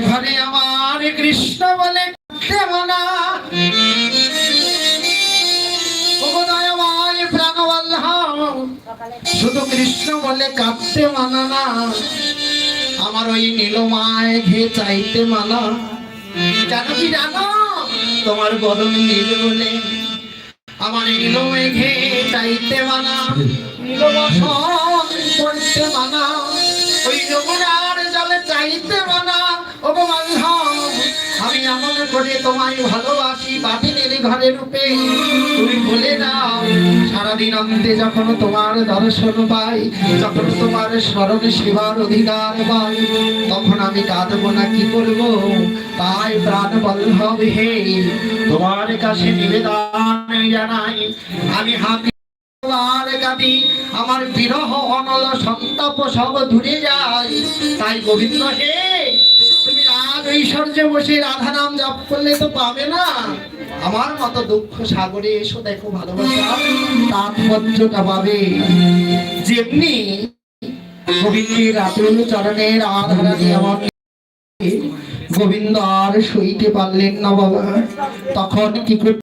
ঘরে আমার কৃষ্ণ বলে শুধু কৃষ্ণ বলে কাঁদতে মানা না। আমার ওই নীলমায় ঘে চাইতে মানা। কেন কি জানো? তোমার বদন নীল বলে আমার নীল মেঘে চাইতে মানা। নীল বসন করতে মানা। ওই যমুনার জলে চাইতে করে তোমায় ভালোবাসি বাতিনের ঘরে রূপে। তুমি বলে দাও, সারাদিন অন্তে যখন তোমার দর্শন পাই, যখন তোমার স্মরণে সেবার অধিকার পাই, তখন আমি কাঁদবো না, কি করব? তাই প্রাণ বল্লভ হে, তোমার কাছে নিবেদন জানাই। আমি হাতে আমার বিরহ অনল সন্তাপ সব দূরে যায়। তাই গোবিন্দ হে ঐশ্বর্যে বসে রাধা নাম জপ করলে তো পাবে না। আমার মতো দুঃখ সাগরে এসো দেখো ভালোবাসা তাৎপর্যটা পাবে। যেমনি গোবিন্দের আতুল চরণের আধারা দিয়ে আমার গোবিন্দ আর সইতে পারলেন না বাবা। তখন কি